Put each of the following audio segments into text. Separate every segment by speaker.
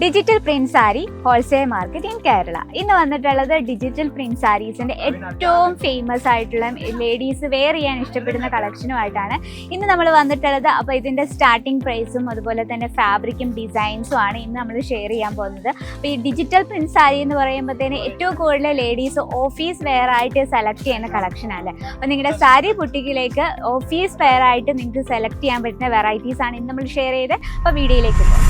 Speaker 1: Digital print sari wholesale market in Kerala ഇന്ന് വന്നിട്ടുള്ളത് digital print സാരീസിന്റെ ഏറ്റവും ഫേമസ് ആയിട്ടുള്ള ലേഡീസ് വെയർ ചെയ്യാൻ ഇഷ്ടപ്പെടുന്ന കളക്ഷനുമായിട്ടാണ് ഇന്ന് നമ്മൾ വന്നിട്ടുള്ളത് അപ്പോൾ ഇതിന്റെ സ്റ്റാർട്ടിംഗ് പ്രൈസും അതുപോലെ തന്നെ ഫാബ്രിക്കും ഡിസൈൻസും ആണ് ഇന്ന് നമ്മൾ ഷെയർ ചെയ്യാൻ പോകുന്നത്. അപ്പോൾ ഈ ഡിജിറ്റൽ പ്രിന്റ് സാരി എന്ന് പറയുമ്പോഴത്തേന് ഏറ്റവും കൂടുതൽ ലേഡീസ് ഓഫീസ് വെയർ ആയിട്ട് സെലക്ട് ചെയ്യുന്ന കളക്ഷനാണ് അപ്പോൾ നിങ്ങളുടെ സാരി ബുട്ടിക്കിലേക്ക് ഓഫീസ് വെയർ ആയിട്ട് നിങ്ങൾക്ക് സെലക്ട് ചെയ്യാൻ പറ്റുന്ന വെറൈറ്റീസ് ആണ് ഇന്ന് നമ്മൾ ഷെയർ ചെയ്ത് അപ്പോൾ വീഡിയോയിലേക്ക് പോകാം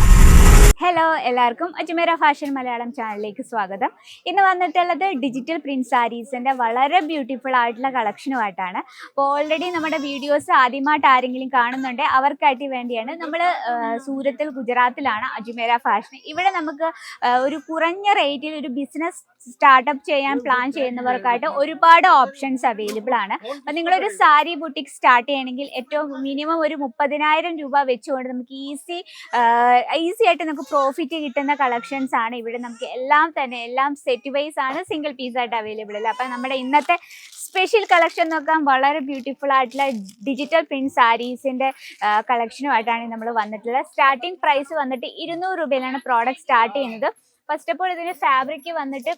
Speaker 1: ഹലോ എല്ലാവർക്കും അജ്മേര ഫാഷൻ മലയാളം ചാനലിലേക്ക് സ്വാഗതം. ഇന്ന് വന്നിട്ടുള്ളത് ഡിജിറ്റൽ പ്രിന്റ് സാരീസിന്റെ വളരെ ബ്യൂട്ടിഫുൾ ആയിട്ടുള്ള കളക്ഷനുമായിട്ടാണ് അപ്പോൾ ഓൾറെഡി നമ്മുടെ വീഡിയോസ് ആദ്യമായിട്ട് ആരെങ്കിലും കാണുന്നുണ്ട് അവർക്കായിട്ട് വേണ്ടിയാണ് നമ്മൾ സൂരത്തിൽ ഗുജറാത്തിലാണ് അജ്മേര ഫാഷൻ ഇവിടെ നമുക്ക് ഒരു കുറഞ്ഞ റേറ്റിൽ ഒരു ബിസിനസ് സ്റ്റാർട്ടപ്പ് ചെയ്യാൻ പ്ലാൻ ചെയ്യുന്നവർക്കായിട്ട് ഒരുപാട് ഓപ്ഷൻസ് അവൈലബിൾ ആണ്. അപ്പം നിങ്ങളൊരു സാരി ബുട്ടിക് സ്റ്റാർട്ട് ചെയ്യണമെങ്കിൽ ഏറ്റവും മിനിമം ഒരു മുപ്പതിനായിരം രൂപ വെച്ചുകൊണ്ട് നമുക്ക് ഈസി ഈസി ആയിട്ട് നമുക്ക് പ്രോഫിറ്റ് കിട്ടുന്ന കളക്ഷൻസ് ആണ്. ഇവിടെ നമുക്ക് എല്ലാം തന്നെ എല്ലാം സെറ്റ് വൈസ് ആണ് സിംഗിൾ പീസ് ആയിട്ട് അവൈലബിൾ അല്ല അപ്പം നമ്മുടെ ഇന്നത്തെ സ്പെഷ്യൽ കളക്ഷൻ നോക്കാൻ വളരെ ബ്യൂട്ടിഫുൾ ആയിട്ടുള്ള ഡിജിറ്റൽ പ്രിന്റ് സാരീസിന്റെ കളക്ഷനുമായിട്ടാണ് നമ്മൾ വന്നിട്ടുള്ളത്. സ്റ്റാർട്ടിംഗ് പ്രൈസ് വന്നിട്ട് ഇരുന്നൂറ് രൂപയിലാണ് പ്രോഡക്റ്റ് സ്റ്റാർട്ട് ചെയ്യുന്നത്. ഫസ്റ്റ് ഓഫ് ഓൾ ഇതിന് ഫാബ്രിക് വന്നിട്ട്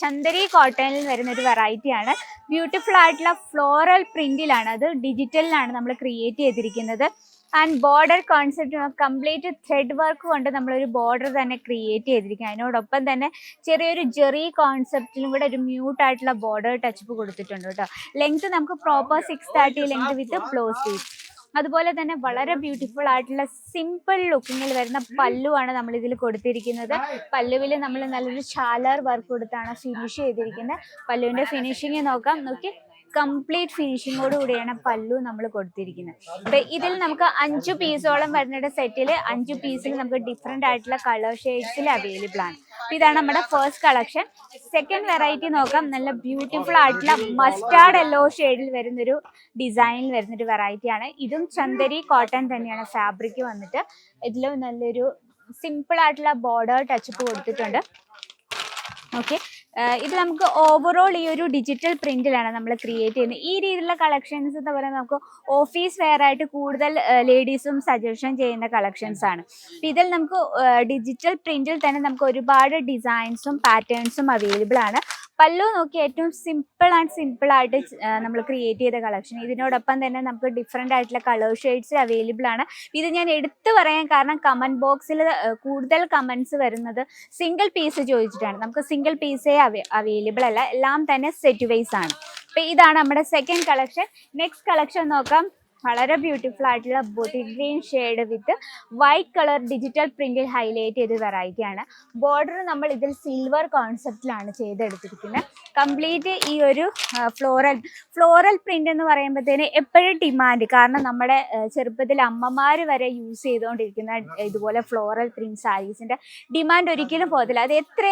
Speaker 1: ചന്ദരി കോട്ടണിൽ വരുന്ന ഒരു വെറൈറ്റി ആണ്. ബ്യൂട്ടിഫുൾ ആയിട്ടുള്ള ഫ്ലോറൽ പ്രിന്റിലാണ് അത് ഡിജിറ്റലിലാണ് നമ്മൾ ക്രിയേറ്റ് ചെയ്തിരിക്കുന്നത്. And border concept complete thread work കൊണ്ട് നമ്മളൊരു ബോർഡർ തന്നെ ക്രിയേറ്റ് ചെയ്തിരിക്കും അതിനോടൊപ്പം തന്നെ ചെറിയൊരു ജെറി കോൺസെപ്റ്റിലും കൂടെ ഒരു മ്യൂട്ട് ആയിട്ടുള്ള ബോർഡർ ടച്ചപ്പ് കൊടുത്തിട്ടുണ്ട് കേട്ടോ. ലെങ്ത് നമുക്ക് proper six thirty length with flow sleeve അതുപോലെ തന്നെ വളരെ ബ്യൂട്ടിഫുൾ ആയിട്ടുള്ള സിമ്പിൾ ലുക്കിങ്ങിൽ വരുന്ന പല്ലുവാണ് നമ്മൾ ഇതിൽ കൊടുത്തിരിക്കുന്നത്. പല്ലുവിൽ നമ്മൾ നല്ലൊരു ഷാലർ വർക്ക് കൊടുത്താണ് ഫിനിഷ് ചെയ്തിരിക്കുന്നത്. പല്ലുവിന്റെ ഫിനിഷിങ് നോക്കാം. നോക്കി. കംപ്ലീറ്റ് ഫിനിഷിങ്ങോട് കൂടിയാണ് പല്ലു നമ്മൾ കൊടുത്തിരിക്കുന്നത്. അപ്പൊ ഇതിൽ നമുക്ക് അഞ്ചു പീസോളം വരുന്ന സെറ്റിൽ അഞ്ചു പീസിൽ നമുക്ക് ഡിഫറെന്റ് ആയിട്ടുള്ള കളർ ഷെയ്ഡ്സിൽ അവൈലബിൾ ആണ്. ഇതാണ് നമ്മുടെ ഫസ്റ്റ് കളക്ഷൻ സെക്കൻഡ് വെറൈറ്റി നോക്കാം. നല്ല ബ്യൂട്ടിഫുൾ ആയിട്ടുള്ള മസ്റ്റാർഡ് യെല്ലോ ഷെയ്ഡിൽ വരുന്നൊരു ഡിസൈനിൽ വരുന്നൊരു വെറൈറ്റി ആണ്. ഇതും ചന്ദരി കോട്ടൺ തന്നെയാണ് ഫാബ്രിക് വന്നിട്ട്. ഇതിലും നല്ലൊരു സിമ്പിൾ ആയിട്ടുള്ള ബോർഡർ ടച്ചപ്പ് കൊടുത്തിട്ടുണ്ട്. ഓക്കെ ഇത് നമുക്ക് ഓവറോൾ ഈ ഒരു ഡിജിറ്റൽ പ്രിന്റിലാണ് നമ്മൾ ക്രിയേറ്റ് ചെയ്യുന്നത്. ഈ രീതിയിലുള്ള കളക്ഷൻസ് എന്ന് പറയുന്നത് നമുക്ക് ഓഫീസ് വെയർ ആയിട്ട് കൂടുതൽ ലേഡീസും സജഷൻ ചെയ്യുന്ന കളക്ഷൻസ് ആണ്. ഇതിൽ നമുക്ക് ഡിജിറ്റൽ പ്രിന്റിൽ തന്നെ നമുക്ക് ഒരുപാട് ഡിസൈൻസും പാറ്റേൺസും അവൈലബിൾ ആണ്. പല്ലു നോക്കി ഏറ്റവും സിമ്പിൾ ആൻഡ് സിമ്പിൾ ആയിട്ട് നമ്മൾ ക്രിയേറ്റ് ചെയ്ത കളക്ഷൻ ഇതിനോടൊപ്പം തന്നെ നമുക്ക് ഡിഫറെന്റ് ആയിട്ടുള്ള കളർ ഷെയ്ഡ്സ് അവൈലബിൾ ആണ്. ഇത് ഞാൻ എടുത്തു പറയാൻ കാരണം കമന്റ് ബോക്സിൽ കൂടുതൽ കമൻസ് വരുന്നത് സിംഗിൾ പീസ് ചോദിച്ചിട്ടാണ്. നമുക്ക് സിംഗിൾ പീസേ അവൈലബിൾ അല്ല. എല്ലാം തന്നെ സെറ്റ് വൈസ് ആണ്. അപ്പം ഇതാണ് നമ്മുടെ സെക്കൻഡ് കളക്ഷൻ നെക്സ്റ്റ് കളക്ഷൻ നോക്കാം. വളരെ ബ്യൂട്ടിഫുൾ ആയിട്ടുള്ള bottle green shade with white colour digital പ്രിന്റിൽ highlight ചെയ്ത വെറൈറ്റിയാണ് ബോർഡർ നമ്മൾ ഇതിൽ സിൽവർ കോൺസെപ്റ്റിലാണ് ചെയ്തെടുത്തിരിക്കുന്നത്. കംപ്ലീറ്റ് ഈ ഒരു ഫ്ലോറൽ ഫ്ലോറൽ പ്രിന്റ് എന്ന് പറയുമ്പോഴത്തേന് എപ്പോഴും ഡിമാൻഡ് കാരണം നമ്മുടെ ചെറുപ്പത്തിൽ അമ്മമാർ വരെ യൂസ് ചെയ്തുകൊണ്ടിരിക്കുന്ന ഇതുപോലെ ഫ്ലോറൽ പ്രിന്റ് സാരീസിന്റെ ഡിമാൻഡ് ഒരിക്കലും പോകത്തില്ല. അത് എത്ര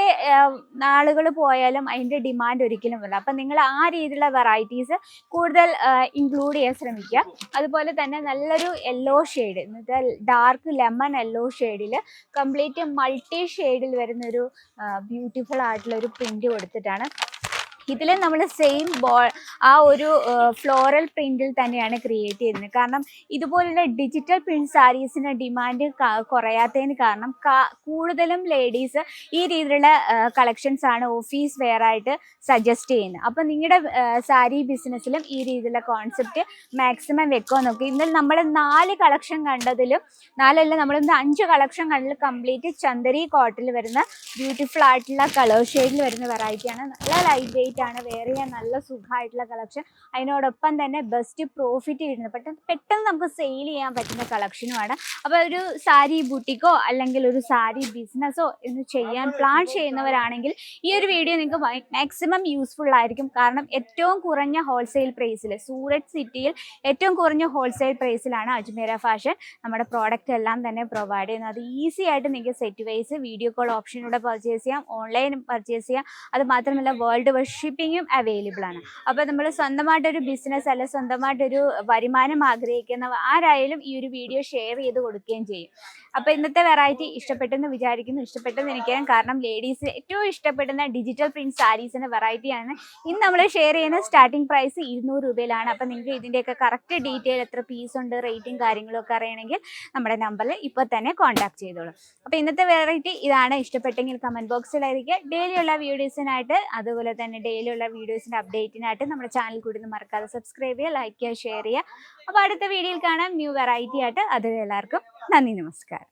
Speaker 1: നാളുകൾ പോയാലും അതിന്റെ ഡിമാൻഡ് ഒരിക്കലും പോകില്ല അപ്പം നിങ്ങൾ ആ രീതിയിലുള്ള വെറൈറ്റീസ് കൂടുതൽ ഇൻക്ലൂഡ് ചെയ്യാൻ ശ്രമിക്കുക. അതുപോലെ തന്നെ നല്ലൊരു യെല്ലോ ഷെയ്ഡ് എന്നുവെച്ചാൽ ഡാർക്ക് ലെമൺ യെല്ലോ ഷെയ്ഡിൽ കംപ്ലീറ്റ് മൾട്ടി ഷെയ്ഡിൽ വരുന്നൊരു ബ്യൂട്ടിഫുൾ ആയിട്ടുള്ള ഒരു പ്രിന്റ് കൊടുത്തിട്ടാണ് ഇതിൽ നമ്മൾ സെയിം ബോ ആ ഒരു ഫ്ലോറൽ പ്രിന്റിൽ തന്നെയാണ് ക്രിയേറ്റ് ചെയ്യുന്നത് കാരണം ഇതുപോലുള്ള ഡിജിറ്റൽ പ്രിന്റ് സാരീസിന് ഡിമാൻഡ് കുറയാത്തതിന് കാരണം കൂടുതലും ലേഡീസ് ഈ രീതിയിലുള്ള കളക്ഷൻസ് ആണ് ഓഫീസ് വെയർ ആയിട്ട് സജസ്റ്റ് ചെയ്യുന്നത്. അപ്പം നിങ്ങളുടെ സാരി ബിസിനസ്സിലും ഈ രീതിയിലുള്ള കോൺസെപ്റ്റ് മാക്സിമം വെക്കാൻ നോക്കി. ഇന്നലെ നമ്മൾ നാല് കളക്ഷൻ കണ്ടതിലും നാലല്ല നമ്മൾ ഇന്ന് അഞ്ച് കളക്ഷൻ കണ്ടതിൽ കംപ്ലീറ്റ് ചന്ദരി കോട്ടിൽ വരുന്ന ബ്യൂട്ടിഫുൾ ആയിട്ടുള്ള കളർ ഷെയ്ഡിൽ വരുന്ന വെറൈറ്റിയാണ് നല്ല ലൈറ്റ് വെയിറ്റ് ആണ് വേറെ ചെയ്യാൻ നല്ല സുഖമായിട്ടുള്ള കളക്ഷൻ അതിനോടൊപ്പം തന്നെ ബെസ്റ്റ് പ്രോഫിറ്റ് കിട്ടുന്നത്. പെട്ടെന്ന് പെട്ടെന്ന് നമുക്ക് സെയിൽ ചെയ്യാൻ പറ്റുന്ന കളക്ഷനുമാണ് അപ്പോൾ ഒരു സാരി ബുട്ടിക്കോ അല്ലെങ്കിൽ ഒരു സാരി ബിസിനസ്സോ എന്ന് ചെയ്യാൻ പ്ലാൻ ചെയ്യുന്നവരാണെങ്കിൽ ഈ ഒരു വീഡിയോ നിങ്ങൾക്ക് മാക്സിമം യൂസ്ഫുൾ ആയിരിക്കും. കാരണം ഏറ്റവും കുറഞ്ഞ ഹോൾസെയിൽ പ്രൈസിൽ സൂററ്റ് സിറ്റിയിൽ ഏറ്റവും കുറഞ്ഞ ഹോൾസെയിൽ പ്രൈസിലാണ് അജ്മേര ഫാഷൻ നമ്മുടെ പ്രോഡക്റ്റ് എല്ലാം തന്നെ പ്രൊവൈഡ് ചെയ്യുന്നത്. അത് ഈസി ആയിട്ട് നിങ്ങൾക്ക് സെറ്റ് വൈസ് വീഡിയോ കോൾ ഓപ്ഷനിലൂടെ പർച്ചേസ് ചെയ്യാം ഓൺലൈൻ പർച്ചേസ് ചെയ്യാം. അത് മാത്രമല്ല വേൾഡ് വൈഡ് ഷിപ്പിങ്ങും അവൈലബിൾ ആണ്. അപ്പോൾ നമ്മൾ സ്വന്തമായിട്ടൊരു ബിസിനസ് അല്ല സ്വന്തമായിട്ടൊരു വരുമാനം ആഗ്രഹിക്കുന്ന ആരായാലും ഈ ഒരു വീഡിയോ ഷെയർ ചെയ്ത് കൊടുക്കുകയും ചെയ്യും. അപ്പോൾ ഇന്നത്തെ വെറൈറ്റി ഇഷ്ടപ്പെട്ടെന്ന് വിചാരിക്കുന്നു. ഇഷ്ടപ്പെട്ടെന്ന് എനിക്കറിയാം കാരണം ലേഡീസ് ഏറ്റവും ഇഷ്ടപ്പെടുന്ന ഡിജിറ്റൽ പ്രിന്റ് സാരീസിന്റെ വെറൈറ്റിയാണ് ഇന്ന് നമ്മൾ ഷെയർ ചെയ്യുന്ന സ്റ്റാർട്ടിംഗ് പ്രൈസ് ഇരുന്നൂറ് രൂപയിലാണ്. അപ്പോൾ നിങ്ങൾക്ക് ഇതിന്റെയൊക്കെ കറക്റ്റ് ഡീറ്റെയിൽ എത്ര പീസ് ഉണ്ട് റേറ്റും കാര്യങ്ങളൊക്കെ അറിയണമെങ്കിൽ നമ്മുടെ നമ്പറിൽ ഇപ്പോൾ തന്നെ കോൺടാക്ട് ചെയ്തോളൂ. അപ്പോൾ ഇന്നത്തെ വെറൈറ്റി ഇതാണ്. ഇഷ്ടപ്പെട്ടെങ്കിൽ കമന്റ് ബോക്സിലായിരിക്കും ഡെയിലിയുള്ള വീഡിയോസിനായിട്ട് അതുപോലെ തന്നെ ഡെയിലിയുള്ള വീഡിയോസിന്റെ അപ്ഡേറ്റിനായിട്ട് നമ്മുടെ ചാനൽ കൂടി ഒന്ന് മറക്കാതെ സബ്സ്ക്രൈബ് ചെയ്യുക ലൈക്ക് ചെയ്യുക ഷെയർ ചെയ്യുക. അപ്പോൾ അടുത്ത വീഡിയോയിൽ കാണാം. ന്യൂ വെറൈറ്റി ആയിട്ട്. അതിൽ എല്ലാവർക്കും നന്ദി നമസ്കാരം.